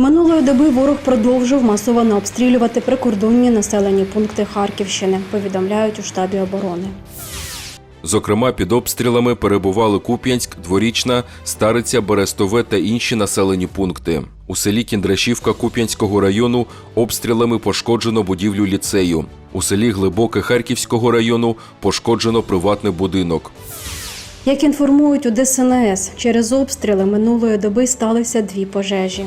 Минулої доби ворог продовжив масово обстрілювати прикордонні населені пункти Харківщини, повідомляють у штабі оборони. Зокрема, під обстрілами перебували Куп'янськ, Дворічна, Стариця, Берестове та інші населені пункти. У селі Кіндрашівка Куп'янського району обстрілами пошкоджено будівлю ліцею. У селі Глибоке Харківського району пошкоджено приватний будинок. Як інформують у ДСНС, через обстріли минулої доби сталися дві пожежі.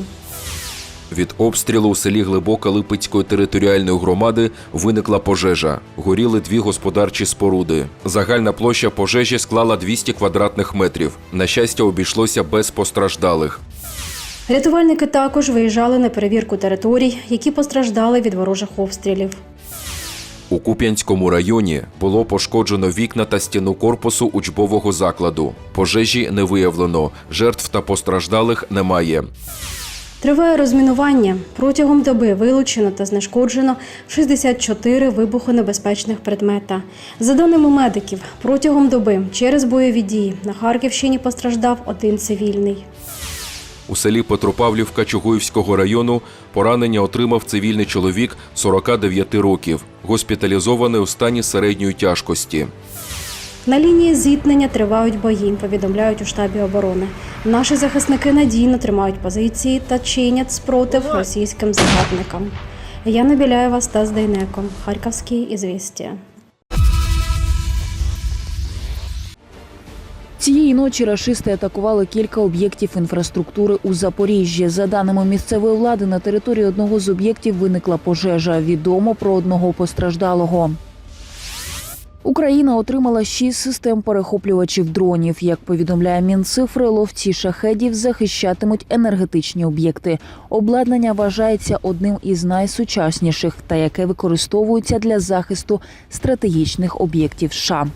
Від обстрілу у селі Глибока Липецької територіальної громади виникла пожежа. Горіли дві господарчі споруди. Загальна площа пожежі склала 200 квадратних метрів. На щастя, обійшлося без постраждалих. Рятувальники також виїжджали на перевірку територій, які постраждали від ворожих обстрілів. У Куп'янському районі було пошкоджено вікна та стіну корпусу учбового закладу. Пожежі не виявлено, жертв та постраждалих немає. Триває розмінування. Протягом доби вилучено та знешкоджено 64 вибухонебезпечних предмета. За даними медиків, протягом доби через бойові дії на Харківщині постраждав один цивільний. У селі Петропавлівка Чугуївського району поранення отримав цивільний чоловік 49 років, госпіталізований у стані середньої тяжкості. На лінії зіткнення тривають бої, повідомляють у штабі оборони. Наші захисники надійно тримають позиції та чинять спротив російським загарбникам. Яна Біляєва, Стас Дейнеко, Харківські ізвістія. Цієї ночі рашисти атакували кілька об'єктів інфраструктури у Запоріжжі. За даними місцевої влади, на території одного з об'єктів виникла пожежа. Відомо про одного постраждалого. Україна отримала шість систем перехоплювачів дронів. Як повідомляє Мінцифри, ловці шахедів захищатимуть енергетичні об'єкти. Обладнання вважається одним із найсучасніших та яке використовується для захисту стратегічних об'єктів США.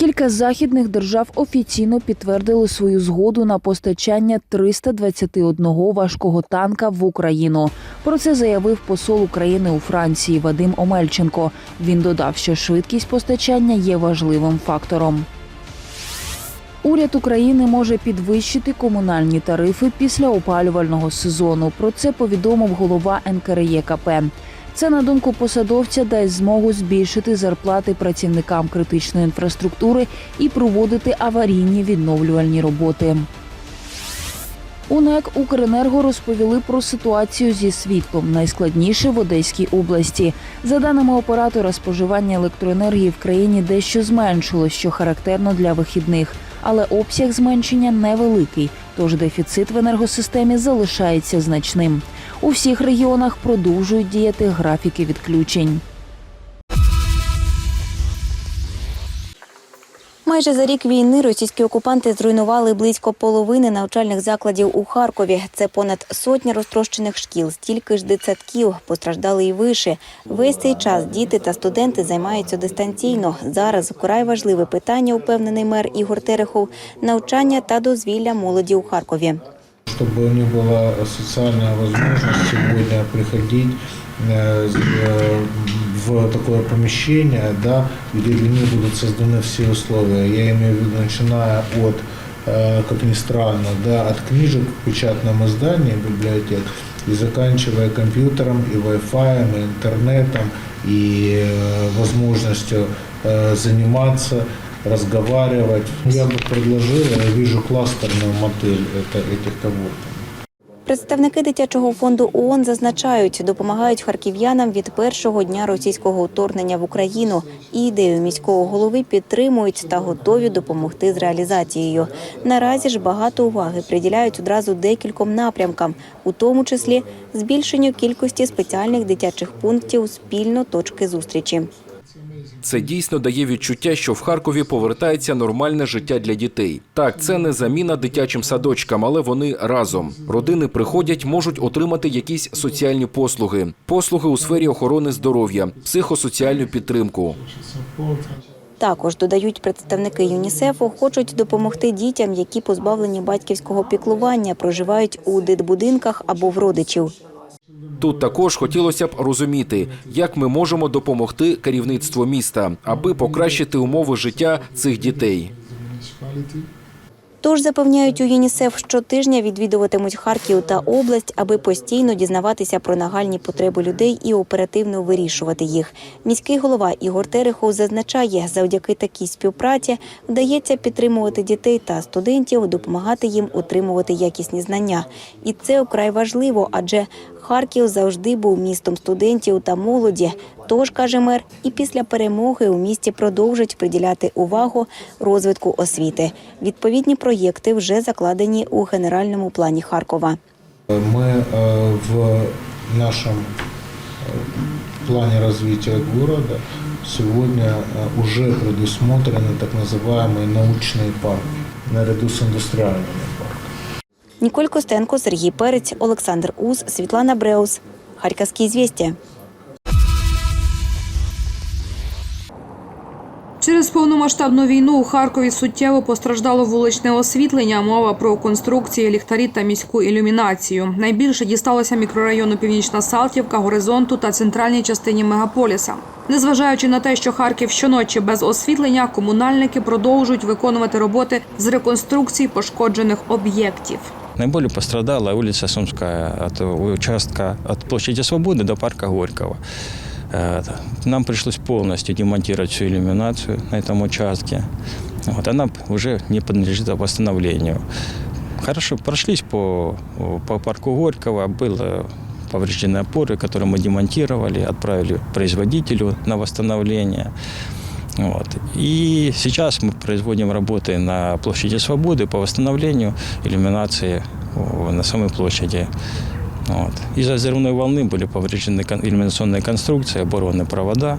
Кілька західних держав офіційно підтвердили свою згоду на постачання 321 важкого танка в Україну. Про це заявив посол України у Франції Вадим Омельченко. Він додав, що швидкість постачання є важливим фактором. Уряд України може підвищити комунальні тарифи після опалювального сезону. Про це повідомив голова НКРЄКП. Це, на думку посадовця, дасть змогу збільшити зарплати працівникам критичної інфраструктури і проводити аварійні відновлювальні роботи. У НЕК Укренерго розповіли про ситуацію зі світлом, найскладніше в Одеській області. За даними оператора, споживання електроенергії в країні дещо зменшилось, що характерно для вихідних. Але обсяг зменшення невеликий, тож дефіцит в енергосистемі залишається значним. У всіх регіонах продовжують діяти графіки відключень. Майже за рік війни російські окупанти зруйнували близько половини навчальних закладів у Харкові. Це понад сотня розтрощених шкіл, стільки ж дитсадків, постраждали і виші. Весь цей час діти та студенти займаються дистанційно. Зараз вкрай важливе питання, упевнений мер Ігор Терехов, навчання та дозвілля молоді у Харкові. чтобы у них была социальная возможность сегодня приходить э, э, в такое помещение, да, где для них будут созданы все условия. Я имею в виду, начиная от, э, как ни странно, да, от книжек в печатном издании библиотек и заканчивая компьютером, и Wi-Fi, и интернетом, и э, возможностью э, заниматься разговаривать. Я бы предложил, я вижу кластерную модель это, этих коворков. Представники дитячого фонду ООН зазначають, допомагають харків'янам від першого дня російського вторгнення в Україну. І ідею міського голови підтримують та готові допомогти з реалізацією. Наразі ж багато уваги приділяють одразу декільком напрямкам, у тому числі збільшенню кількості спеціальних дитячих пунктів спільно точки зустрічі. Це дійсно дає відчуття, що в Харкові повертається нормальне життя для дітей. Так, це не заміна дитячим садочкам, але вони разом. Родини приходять, можуть отримати якісь соціальні послуги, послуги у сфері охорони здоров'я, психосоціальну підтримку. Також додають представники ЮНІСЕФу, хочуть допомогти дітям, які позбавлені батьківського піклування, проживають у дитбудинках або в родичів. Тут також хотілося б розуміти, як ми можемо допомогти керівництву міста, аби покращити умови життя цих дітей. Тож запевняють у ЮНІСЕФ, щотижня відвідуватимуть Харків та область, аби постійно дізнаватися про нагальні потреби людей і оперативно вирішувати їх. Міський голова Ігор Терехов зазначає, завдяки такій співпраці вдається підтримувати дітей та студентів, допомагати їм отримувати якісні знання. І це вкрай важливо, адже Харків завжди був містом студентів та молоді. Тож, каже мер, і після перемоги у місті продовжать приділяти увагу розвитку освіти. Відповідні проєкти вже закладені у генеральному плані Харкова. Мы э, в нашем э, плане развития города сегодня э, уже предусмотрены так называемые научные парки наряду с индустриальными парками. Ніколь Костенко, Сергій Перець, Олександр Ус, Світлана Бреус. Харківські звістя. Через повномасштабну війну у Харкові суттєво постраждало вуличне освітлення. Мова про конструкції, ліхтарі та міську ілюмінацію. Найбільше дісталося мікрорайону Північна Салтівка, горизонту та центральній частині мегаполіса. Незважаючи на те, що Харків щоночі без освітлення, комунальники продовжують виконувати роботи з реконструкції пошкоджених об'єктів. Наиболее пострадала улица Сумская от участка от площади Свободы до парка Горького. Э, Нам пришлось полностью демонтировать всю иллюминацию на этом участке. Вот, она уже не подлежит восстановлению. Хорошо, прошлись по, по парку Горького, было повреждены опоры, которые мы демонтировали, отправили производителю на восстановление. Вот. И сейчас мы производим работы на площади Свободы по восстановлению иллюминации о, на самой площади. Вот. Из-за взрывной волны были повреждены кон- иллюминационные конструкции, оборваны провода.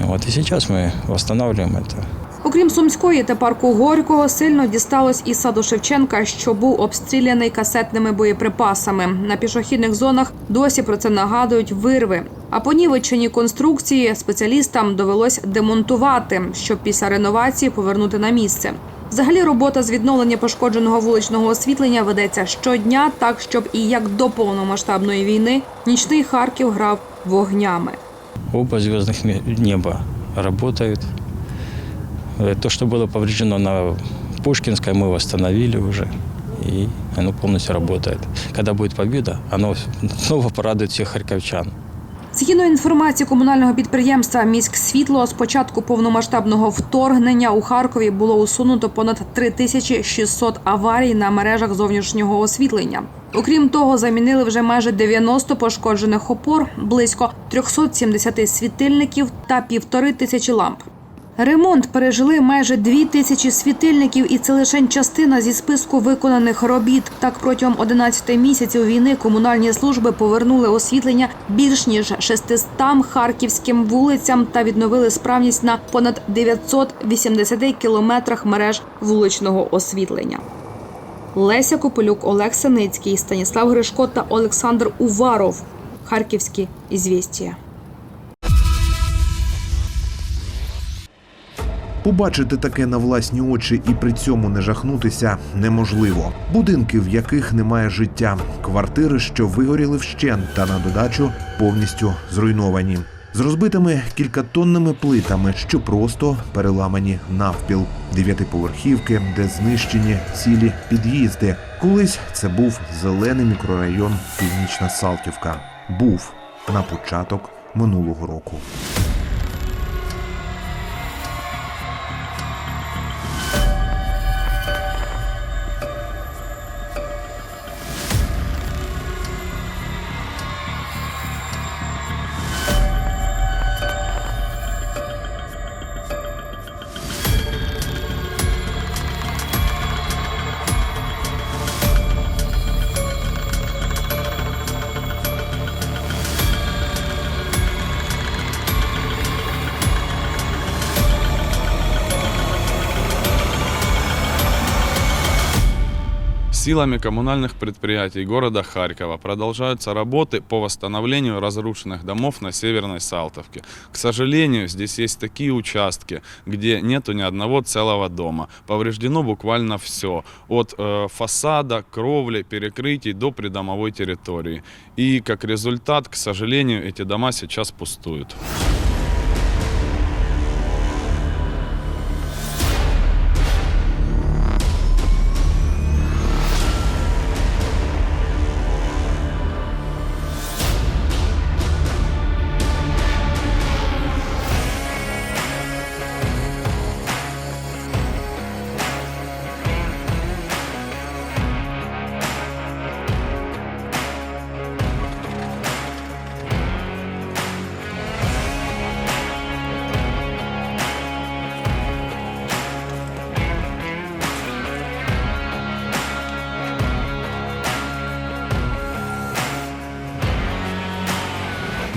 Вот. И сейчас мы восстанавливаем это. Окрім Сумської та парку Горького, сильно дісталось і саду Шевченка, що був обстріляний касетними боєприпасами. На пішохідних зонах досі про це нагадують вирви. А понівечені конструкції спеціалістам довелось демонтувати, щоб після реновації повернути на місце. Взагалі робота з відновлення пошкодженого вуличного освітлення ведеться щодня, так щоб і як до повномасштабної війни нічний Харків грав вогнями. Оба звездных ме- неба работают. Э, То, что было повреждено на Пушкинской, мы восстановили уже. И оно полностью работает. Когда будет победа, оно снова порадует всех харьковчан. Згідно інформації комунального підприємства «Міськсвітло», з початку повномасштабного вторгнення у Харкові було усунуто понад 3600 аварій на мережах зовнішнього освітлення. Окрім того, замінили вже майже 90 пошкоджених опор, близько 370 світильників та півтори тисячі ламп. Ремонт пережили майже дві тисячі світильників, і це лише частина зі списку виконаних робіт. Так протягом 11 місяців війни комунальні служби повернули освітлення більш ніж 600 харківським вулицям та відновили справність на понад 980 кілометрах мереж вуличного освітлення. Леся Копилюк, Олег Синицький, Станіслав Гришко та Олександр Уваров. Харківські ізвістія. Побачити таке на власні очі і при цьому не жахнутися неможливо. Будинки, в яких немає життя, квартири, що вигоріли вщент, та на додачу повністю зруйновані. З розбитими кількатонними плитами, що просто переламані навпіл, дев'ятиповерхівки, де знищені цілі під'їзди. Колись це був зелений мікрорайон Північна Салтівка. Був на початок минулого року. Силами коммунальных предприятий города Харькова продолжаются работы по восстановлению разрушенных домов на Северной Салтовке. К сожалению, здесь есть такие участки, где нету ни одного целого дома. Повреждено буквально все. От э, фасада, кровли, перекрытий до придомовой территории. И как результат, к сожалению, эти дома сейчас пустуют.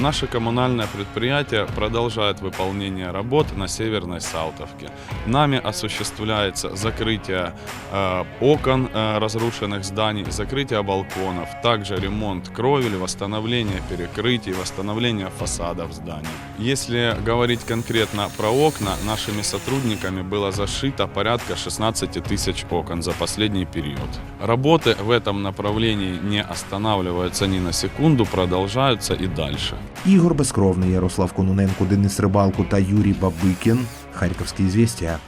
Наше коммунальное предприятие продолжает выполнение работ на Северной Салтовке. Нами осуществляется закрытие э, окон э, разрушенных зданий, закрытие балконов, также ремонт кровель, восстановление перекрытий, восстановление фасадов зданий. Если говорить конкретно про окна, нашими сотрудниками было зашито порядка 16 тысяч окон за последний период. Работы в этом направлении не останавливаются ни на секунду, продолжаются и дальше. Ігор Безкровний, Ярослав Кононенко, Денис Рибалко та Юрій Бабикін. Харківські звістя.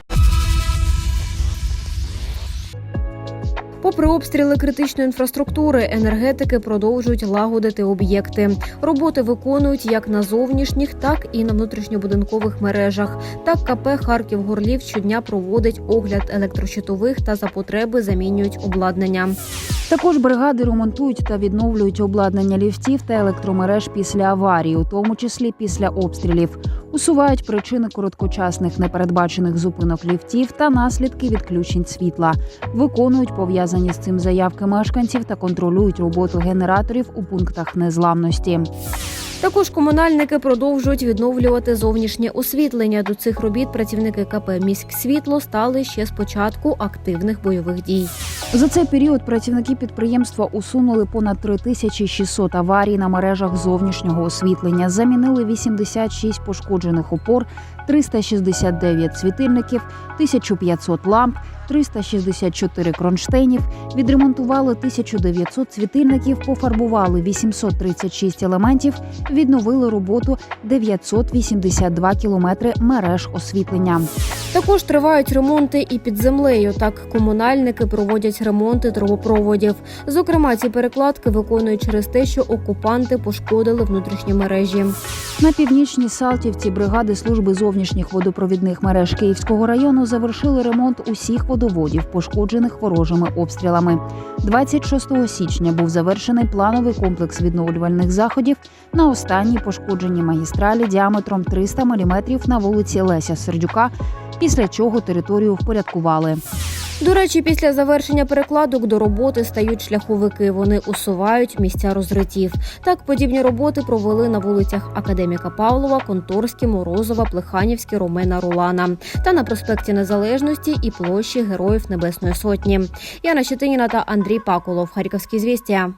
Попри обстріли критичної інфраструктури, енергетики продовжують лагодити об'єкти. Роботи виконують як на зовнішніх, так і на внутрішньобудинкових мережах. Так КП Харків Горлів щодня проводить огляд електрощитових та за потреби замінюють обладнання. Також бригади ремонтують та відновлюють обладнання ліфтів та електромереж після аварії, у тому числі після обстрілів. Усувають причини короткочасних непередбачених зупинок ліфтів та наслідки відключень світла. Виконують пов'язані з цим заявки мешканців та контролюють роботу генераторів у пунктах незламності. Також комунальники продовжують відновлювати зовнішнє освітлення. До цих робіт працівники КП «Міськсвітло» стали ще з початку активних бойових дій. За цей період працівники підприємства усунули понад 3600 аварій на мережах зовнішнього освітлення, замінили 86 пошкоджених опор, 369 світильників, 1500 ламп, 364 кронштейнів, відремонтували 1900 світильників, пофарбували 836 елементів, відновили роботу 982 кілометри мереж освітлення. Також тривають ремонти і під землею. Так комунальники проводять ремонти трубопроводів. Зокрема, ці перекладки виконують через те, що окупанти пошкодили внутрішні мережі. На північній Салтівці бригади служби зовнішніх водопровідних мереж Київського району завершили ремонт усіх водоводів, пошкоджених ворожими обстрілами. 26 січня був завершений плановий комплекс відновлювальних заходів на останній пошкодженій магістралі діаметром 300 мм на вулиці Леся Сердюка. Після чого територію впорядкували. До речі, після завершення перекладок до роботи стають шляховики. Вони усувають місця розритів. Так, подібні роботи провели на вулицях Академіка Павлова, Конторські, Морозова, Плеханівське, Ромена Рулана та на проспекті Незалежності і площі Героїв Небесної Сотні. Яна Щетиніна та Андрій Паколов. Харківські звістя.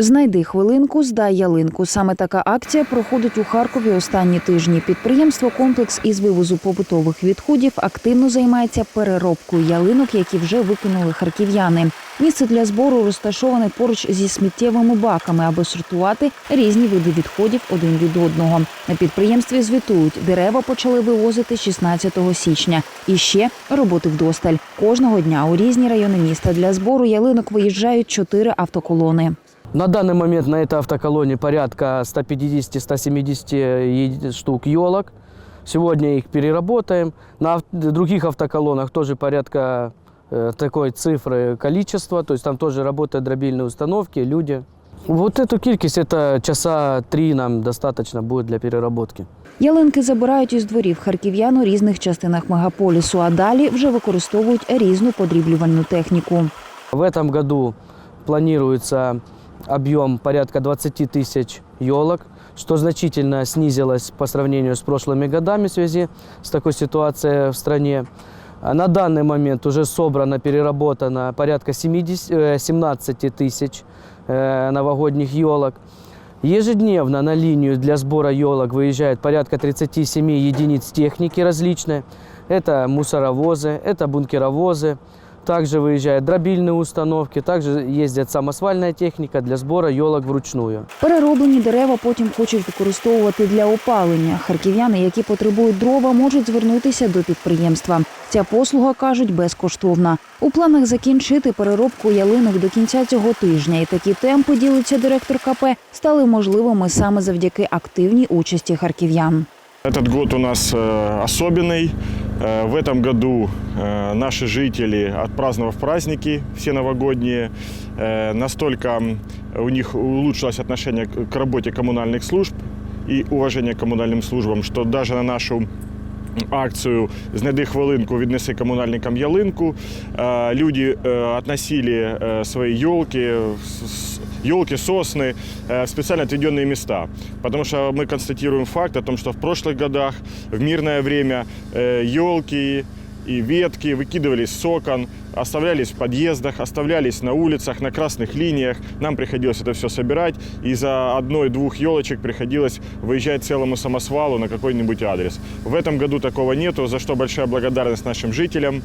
Знайди хвилинку, здай ялинку. Саме така акція проходить у Харкові останні тижні. Підприємство Комплекс із вивозу побутових відходів активно займається переробкою ялинок, які вже викинули харків'яни. Місце для збору розташоване поруч зі сміттєвими баками, аби сортувати різні види відходів один від одного. На підприємстві звітують, дерева почали вивозити 16 січня. І ще роботи вдосталь. Кожного дня у різні райони міста для збору ялинок виїжджають чотири автоколони. На данный момент на этой автоколонне порядка 150-170 еди- штук елок. Сегодня их переработаем. На ав- других автоколоннах тоже порядка э, такой цифры количества. То есть там тоже работают дробильные установки, люди. Вот эту кількість, это часа три нам достаточно будет для переработки. Ялинки забирають із дворів харків'ян у різних частинах мегаполісу, а далі вже використовують різну подріблювальну техніку. В этом году планируется объем порядка 20 тысяч елок, что значительно снизилось по сравнению с прошлыми годами в связи с такой ситуацией в стране. А На данный момент уже собрано, переработано порядка 70, э, 17 тысяч э, новогодних елок. Ежедневно на линию для сбора елок выезжает порядка 37 единиц техники различной. Это мусоровозы, это бункеровозы, также выезжают дробильные установки, также ездит самосвальная техника для сбора елок вручную. Перероблені дерева потім хочуть використовувати для опалення. Харків'яни, які потребують дрова, можуть звернутися до підприємства. Ця послуга кажуть безкоштовна. У планах закінчити переробку ялинок до кінця цього тижня. І такі темпи ділиться директор КП стали можливими саме завдяки активній участі харків'ян. Этот год у нас э, особенный. Э, В этом году э, наши жители, отпраздновав праздники все новогодние, э, настолько м, у них улучшилось отношение к к работе коммунальных служб и уважение к коммунальным службам, что даже на нашу акцію Знайди хвилинку, віднеси комунальникам ялинку. Е, Люди е, относили е, свої елки з елки, сосны, э, специально отведенные места. Потому что мы констатируем факт о том, что в прошлых годах, в мирное время, елки и ветки выкидывались с окон, оставлялись в подъездах, оставлялись на улицах, на красных линиях. Нам приходилось это все собирать, и за одной-двух елочек приходилось выезжать целому самосвалу на какой-нибудь адрес. В этом году такого нету, за что большая благодарность нашим жителям.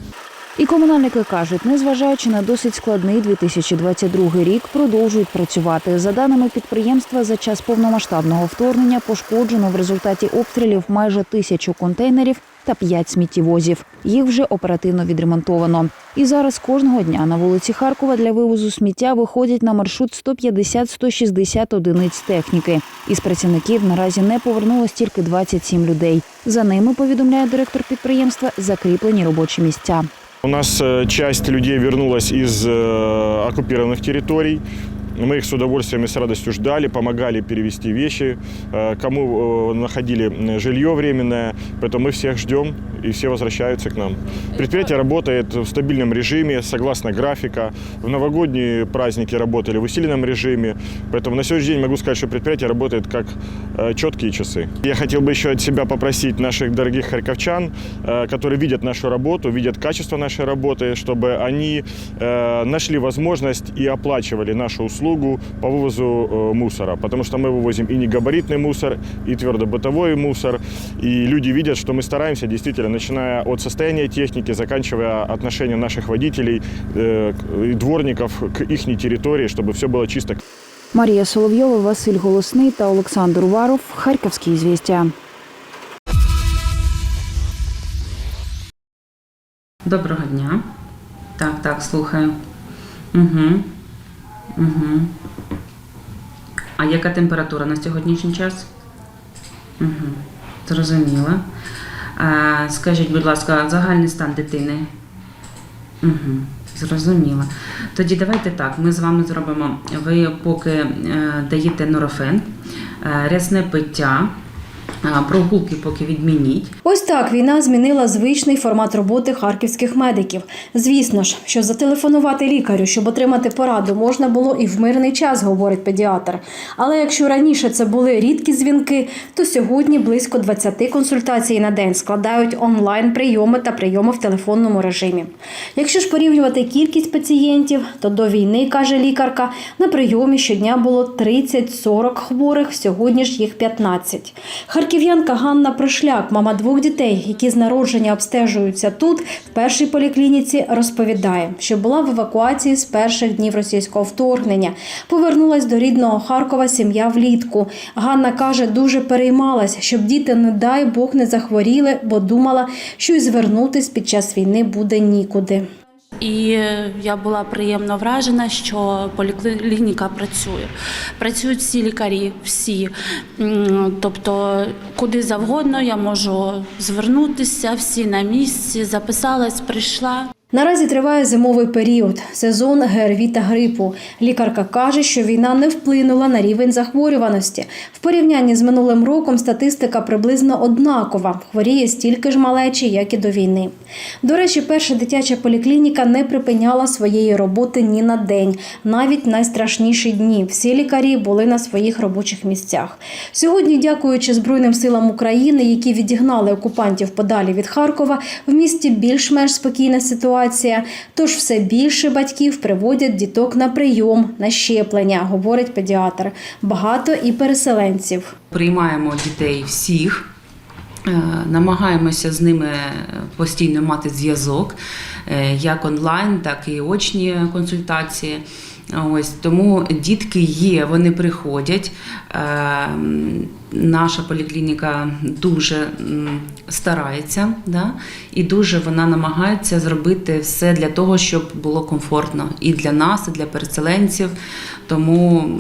І комунальники кажуть, незважаючи на досить складний 2022 рік, продовжують працювати. За даними підприємства, за час повномасштабного вторгнення пошкоджено в результаті обстрілів майже тисячу контейнерів та п'ять сміттєвозів. Їх вже оперативно відремонтовано. І зараз кожного дня на вулиці Харкова для вивозу сміття виходять на маршрут 150-160 одиниць техніки. Із працівників наразі не повернулось тільки 27 людей. За ними повідомляє директор підприємства закріплені робочі місця. У нас э, часть людей вернулась из э, оккупированных территорий. Мы их с удовольствием и с радостью ждали, помогали перевести вещи, э, кому э, находили жилье временное. Поэтому мы всех ждем и все возвращаются к нам. Предприятие работает в стабильном режиме, согласно графика. В новогодние праздники работали в усиленном режиме. Поэтому на сегодняшний день могу сказать, что предприятие работает как э, четкие часы. Я хотел бы еще от себя попросить наших дорогих харьковчан, которые видят нашу работу, видят качество нашей работы, чтобы они нашли возможность и оплачивали нашу услугу по вывозу э, мусора. Потому что мы вывозим и негабаритный мусор, и твердобытовой мусор. И люди видят, что мы стараемся действительно, начиная от состояния техники, заканчивая отношением наших водителей э, к- и дворников к их территории, чтобы все было чисто. Марія Соловйова, Василь Голосний та Олександр Уваров. Харківські звістя. Доброго дня. Так, так, слухаю. Угу. Угу. А яка температура на сьогоднішній час? Угу. Зрозуміла. А, скажіть, будь ласка, загальний стан дитини? Угу. Зрозуміла. Тоді давайте так, ми з вами зробимо. Ви поки е, даєте норофен, е, рясне пиття, прогулки поки відмініть. Ось так війна змінила звичний формат роботи харківських медиків. Звісно ж, що зателефонувати лікарю, щоб отримати пораду, можна було і в мирний час, говорить педіатр. Але якщо раніше це були рідкі дзвінки, то сьогодні близько 20 консультацій на день складають онлайн прийоми та прийоми в телефонному режимі. Якщо ж порівнювати кількість пацієнтів, то до війни, каже лікарка, на прийомі щодня було 30-40 хворих, сьогодні ж їх 15. Харків'янка Ганна Прошляк, мама двох дітей, які з народження обстежуються тут, в першій поліклініці, розповідає, що була в евакуації з перших днів російського вторгнення. Повернулась до рідного Харкова сім'я влітку. Ганна каже, дуже переймалась, щоб діти, не дай Бог, не захворіли, бо думала, що й звернутись під час війни буде нікуди. І я була приємно вражена, що поліклініка працює. Працюють всі лікарі, всі. Тобто, куди завгодно я можу звернутися, всі на місці, записалась, прийшла. Наразі триває зимовий період, сезон ГРВІ та грипу. Лікарка каже, що війна не вплинула на рівень захворюваності. В порівнянні з минулим роком статистика приблизно однакова. Хворіє стільки ж малечі, як і до війни. До речі, перша дитяча поліклініка не припиняла своєї роботи ні на день, навіть найстрашніші дні. Всі лікарі були на своїх робочих місцях. Сьогодні, дякуючи Збройним силам України, які відігнали окупантів подалі від Харкова, в місті більш-менш спокійна ситуація. Тож все більше батьків приводять діток на прийом, на щеплення, говорить педіатр. Багато і переселенців. Приймаємо дітей всіх. е, Намагаємося з ними постійно мати зв'язок, е, як онлайн, так і очні консультації. Ось тому дітки є, вони приходять. Е, Наша поліклініка дуже старається, да? і дуже вона намагається зробити все для того, щоб було комфортно і для нас, і для переселенців. Тому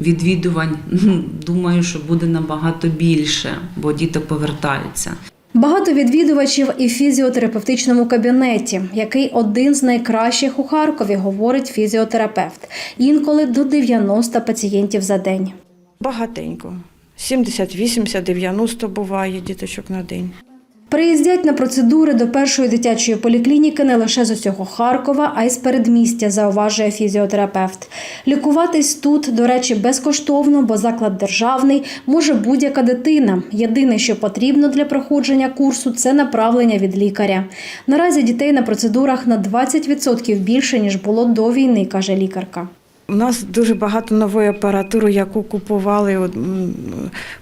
відвідувань думаю, що буде набагато більше, бо діток повертаються. Багато відвідувачів і в фізіотерапевтичному кабінеті, який один з найкращих у Харкові, говорить фізіотерапевт. Інколи до 90 пацієнтів за день. Багатенько. 70, 80, 90 буває діточок на день. Приїздять на процедури до першої дитячої поліклініки не лише з усього Харкова, а й з передмістя, зауважує фізіотерапевт. Лікуватись тут, до речі, безкоштовно, бо заклад державний може будь-яка дитина. Єдине, що потрібно для проходження курсу, це направлення від лікаря. Наразі дітей на процедурах на 20% більше ніж було до війни, каже лікарка. У нас дуже багато нової апаратури, яку купували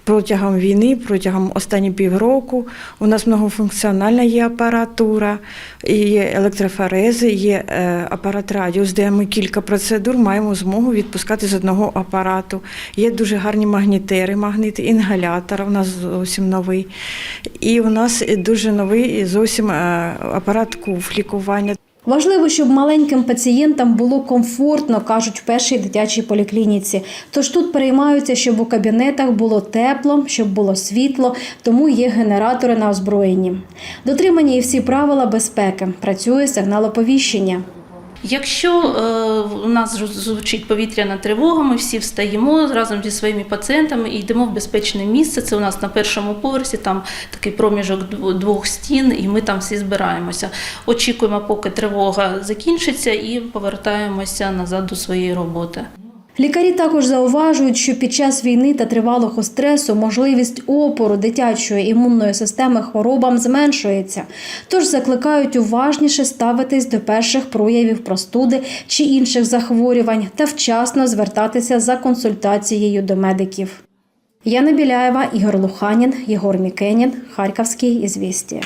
протягом війни, протягом останніх півроку. У нас многофункціональна є апаратура, є електрофорези, є е, апарат радіус, де ми кілька процедур маємо змогу відпускати з одного апарату. Є дуже гарні магнітери, магнити, інгалятор у нас зовсім новий. І у нас дуже новий зовсім е, апарат КУФ лікування. Важливо, щоб маленьким пацієнтам було комфортно, кажуть в першій дитячій поліклініці. Тож тут переймаються, щоб у кабінетах було тепло, щоб було світло, тому є генератори на озброєнні. Дотримані і всі правила безпеки. Працює сигналоповіщення. Якщо е, у нас звучить повітряна тривога, ми всі встаємо разом зі своїми пацієнтами і йдемо в безпечне місце. Це у нас на першому поверсі, там такий проміжок дв- двох стін, і ми там всі збираємося. Очікуємо, поки тривога закінчиться, і повертаємося назад до своєї роботи. Лікарі також зауважують, що під час війни та тривалого стресу можливість опору дитячої імунної системи хворобам зменшується. Тож закликають уважніше ставитись до перших проявів простуди чи інших захворювань та вчасно звертатися за консультацією до медиків. Яна Біляєва, Ігор Луханін, Єгор Мікенін, Харківський ізвістія.